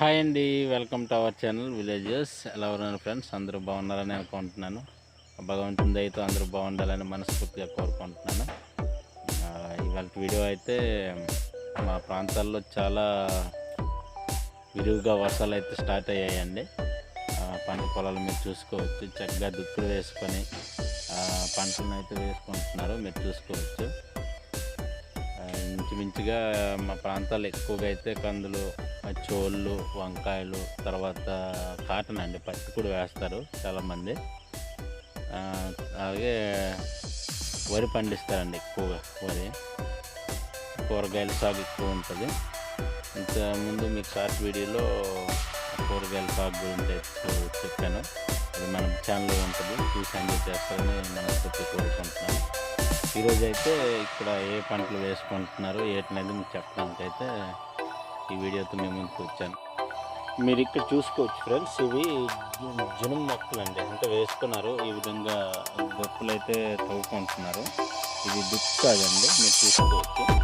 Hi అండి welcome to our channel villages. ఎలా ఉన్నారు ఫ్రెండ్స్? అందరూ బాగున్నారని అనుకుంటున్నాను. భగవంతుని దయతో అందరూ బాగుండాలని మనస్ఫూర్తిగా కోరుకుంటున్నాను. ఇవాళ వీడియో అయితే మా ప్రాంతాల్లో చాలా విరివిగా వర్షాలు అయితే స్టార్ట్ అయ్యాయండి. పంట పొలాలు మీరు చూసుకోవచ్చు. చక్కగా దుక్కులు వేసుకొని పంటలను అయితే వేసుకుంటున్నారు. మీరు చూసుకోవచ్చు. ఇంచుమించుగా మా ప్రాంతాల్లో ఎక్కువగా అయితే కందులు చోళ్ళు వంకాయలు తర్వాత కాటన్ అండి. పత్తి కూడా వేస్తారు చాలామంది. అలాగే వరి పండిస్తారండి ఎక్కువగా వరి. కూరగాయల సాగు ఎక్కువ ఉంటుంది. ఇంతకుముందు ముందు మీకు షార్ట్ వీడియోలో కూరగాయల సాగు గురించి చెప్పాను. అది మన ఛానల్లో ఉంటుంది. చూసి ఎంజాయ్ చేస్తారని మనస్ఫూర్తి కోరుకుంటున్నాను. ఈరోజు అయితే ఇక్కడ ఏ పంటలు వేసుకుంటున్నారు ఏటనేది మీకు చెప్పడానికి అయితే ఈ వీడియోతో మేము ముందుకు వచ్చాను. మీరు ఇక్కడ చూసుకోవచ్చు ఫ్రెండ్స్ ఇవి జు- జునుం మొక్కలు అండి అంటే వేసుకున్నారు ఈ విధంగా గొప్పలు అయితే తవ్వుకుంటున్నారు. ఇది దుక్కు కాదండి మీరు చూసుకోవచ్చు.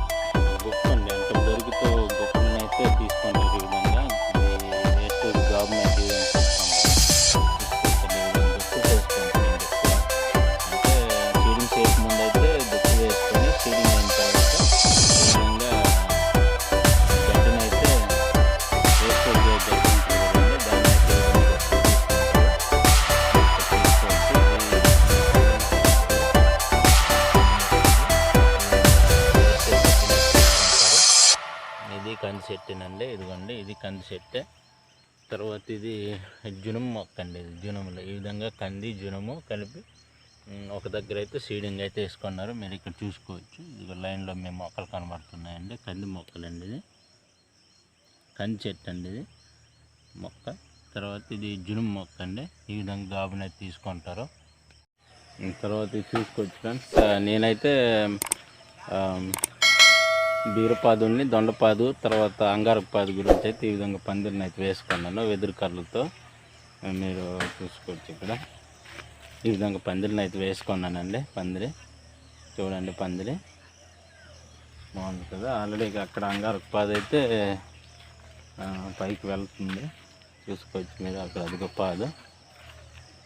కంది చెట్టేనండి ఇదిగోండి ఇది కంది చెట్టే. తర్వాత ఇది జునుము మొక్క అండి ఇది జునుములు. ఈ విధంగా కంది జునుము కలిపి ఒక దగ్గర అయితే సీడింగ్ అయితే వేసుకున్నారు. మీరు ఇక్కడ చూసుకోవచ్చు. ఇది లైన్లో మేము మొక్కలు కనబడుతున్నాయండి. కంది మొక్కలండి ఇది. కంది చెట్టు అండి ఇది మొక్క. తర్వాత ఇది జునుము మొక్క అండి. ఈ విధంగా గాబుని అయితే తీసుకుంటారు. తర్వాత ఇది చూసుకోవచ్చు ఫ్రెండ్స్. నేనైతే బీరపాదుని దొండపాదు తర్వాత అంగారపాదు గురించి అయితే ఈ విధంగా పందిరిని అయితే వేసుకున్నాను వెదురు కర్రలతో. మీరు చూసుకోవచ్చు ఇక్కడ. ఈ విధంగా పందిరిని అయితే వేసుకున్నానండి పందిరి. చూడండి పందిరి. బాగుంది కదా. ఆల్రెడీ అక్కడ అంగారపాదు అయితే పైకి వెళ్తుంది. చూసుకోవచ్చు మీరు అక్కడ అదిగో పాదు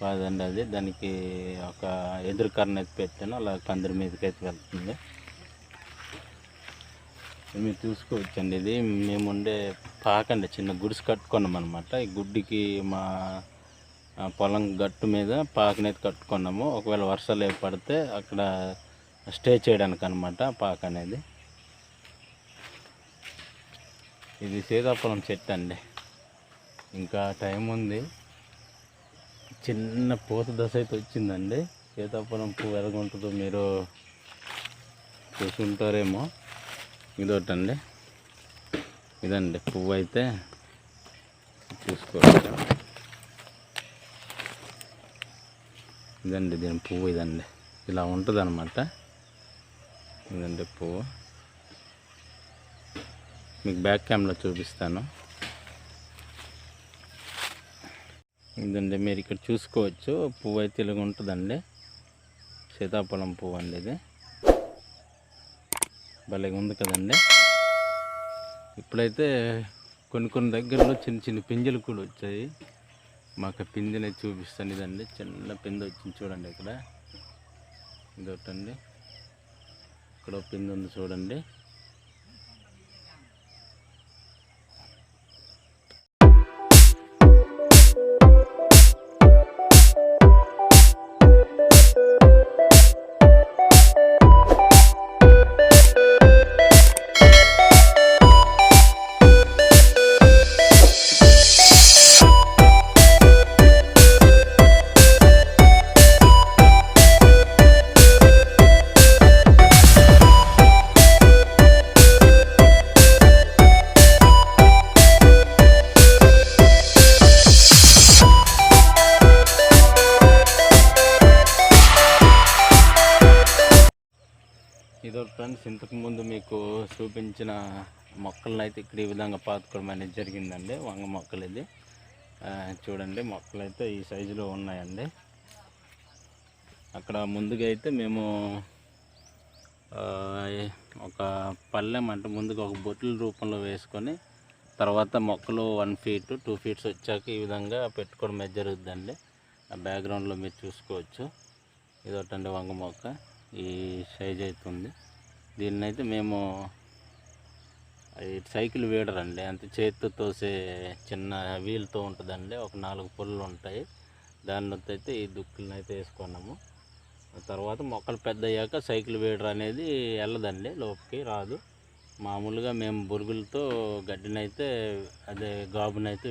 పాదు. అండి అది. దానికి ఒక ఎదురు కర్రను అయితే పెట్టాను అలా పందిరి మీదకి అయితే వెళ్తుంది. మీరు చూసుకోవచ్చండి. ఇది మేము ఉండే పాకండి చిన్న గుడిసి కట్టుకున్నాం అనమాట ఈ గుడ్డికి మా పొలం గట్టు మీద పాకనేది కట్టుకున్నాము. ఒకవేళ వర్షాలు పడితే అక్కడ స్టే చేయడానికి అనమాట పాక అనేది. ఇది సీతాఫలం చెట్టు అండి. ఇంకా టైం ఉంది. చిన్న పూత దశ అయితే వచ్చిందండి. సీతాఫలం పువ్వు ఎలాగుంటుందో మీరు చూసుంటారేమో. ఇదొకటండి. ఇదండి. పువ్వు అయితే చూసుకోవచ్చు ఇదండి దీని పువ్వు ఇదండి. ఇలా ఉంటుంది అనమాట ఇదండి పువ్వు. మీకు బ్యాక్ క్యామ్లో చూపిస్తాను. ఇదండి మీరు ఇక్కడ చూసుకోవచ్చు. పువ్వు అయితే ఇలాగ ఉంటుందండి సీతాఫలం పువ్వు అండి ఇది. భలేగా ఉంది కదండి. ఇప్పుడైతే కొన్ని కొన్ని దగ్గరలో చిన్న చిన్న పింజలు కూడా వచ్చాయి. మాకు పిందెని చూపిస్తాను. ఇదండి చిన్న పిందె వచ్చింది చూడండి ఇక్కడ. ఇదొకటండి. ఇక్కడ ఒక పిందె ఉంది చూడండి. ఫ్రెండ్స్ ఇంతకుముందు మీకు చూపించిన మొక్కలను అయితే ఇక్కడ ఈ విధంగా పాతుకోవడం అనేది జరిగిందండి. వంగ మొక్కలు ఇది. చూడండి మొక్కలు అయితే ఈ సైజులో ఉన్నాయండి. అక్కడ ముందుగా అయితే మేము ఒక పళ్ళెం అంటే ముందుగా ఒక బొట్ల రూపంలో వేసుకొని తర్వాత మొక్కలు వన్ ఫీట్ టూ ఫీట్స్ వచ్చాక ఈ విధంగా పెట్టుకోవడం అయితే జరుగుతుందండి. ఆ బ్యాక్గ్రౌండ్లో మీరు చూసుకోవచ్చు. ఇది ఒకటండి వంగ మొక్క. ఈ సైజ్ అవుతుంది దీన్ని అయితే మేము సైకిల్ వీడర్ అండి అంత చేతితో తోసే చిన్న వీల్తో ఉంటుందండి. ఒక నాలుగు పుల్లలు ఉంటాయి. దానిలో అయితే ఈ దుక్కులను అయితే వేసుకున్నాము. తర్వాత మొక్కలు పెద్ద అయ్యాక సైకిల్ వీడర్ అనేది వెళ్ళదండి. లోపలికి రాదు. మామూలుగా మేము బురుగులతో గడ్డినైతే అదే గాబునైతే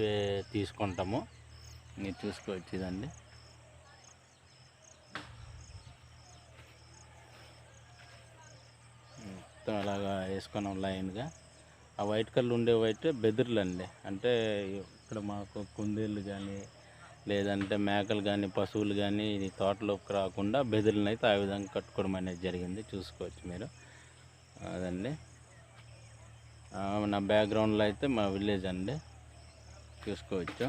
తీసుకుంటాము. మీరు చూసుకోవచ్చు ఇదండి. మొత్తం అలాగా వేసుకున్నాం లైన్గా ఆ వైట్ కలర్ ఉండేవి అయితే బెదిర్లు అండి అంటే ఇక్కడ మాకు కుందేళ్ళు కానీ లేదంటే మేకలు కానీ పశువులు కానీ ఈ తోటలోకి రాకుండా బెదిరిని అయితే ఆ విధంగా కట్టుకోవడం అనేది జరిగింది. చూసుకోవచ్చు మీరు. అదండి. నా బ్యాక్గ్రౌండ్లో అయితే మా విలేజ్ అండి. చూసుకోవచ్చు.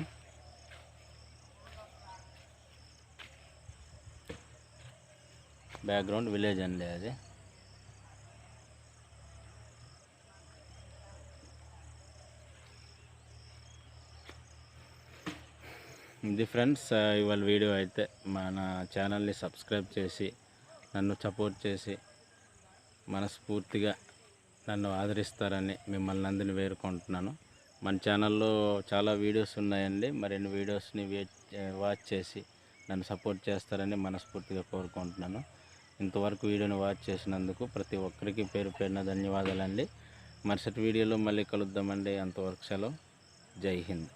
బ్యాక్గ్రౌండ్ విలేజ్ అండి అది. ఇది ఫ్రెండ్స్ ఇవాళ వీడియో అయితే మన ఛానల్ని సబ్స్క్రైబ్ చేసి నన్ను సపోర్ట్ చేసి మనస్ఫూర్తిగా నన్ను ఆదరిస్తారని మిమ్మల్ని అందరిని వేరుకుంటున్నాను మన ఛానల్లో చాలా వీడియోస్ ఉన్నాయండి. మరిన్ని వీడియోస్ని వాచ్ చేసి నన్ను సపోర్ట్ చేస్తారని మనస్ఫూర్తిగా కోరుకుంటున్నాను. ఇంతవరకు వీడియోని వాచ్ చేసినందుకు ప్రతి ఒక్కరికి పేరు పేరున ధన్యవాదాలండి. మరుసటి వీడియోలో మళ్ళీ కలుద్దామండి. అంతవరకు సెలవు. జై హింద్.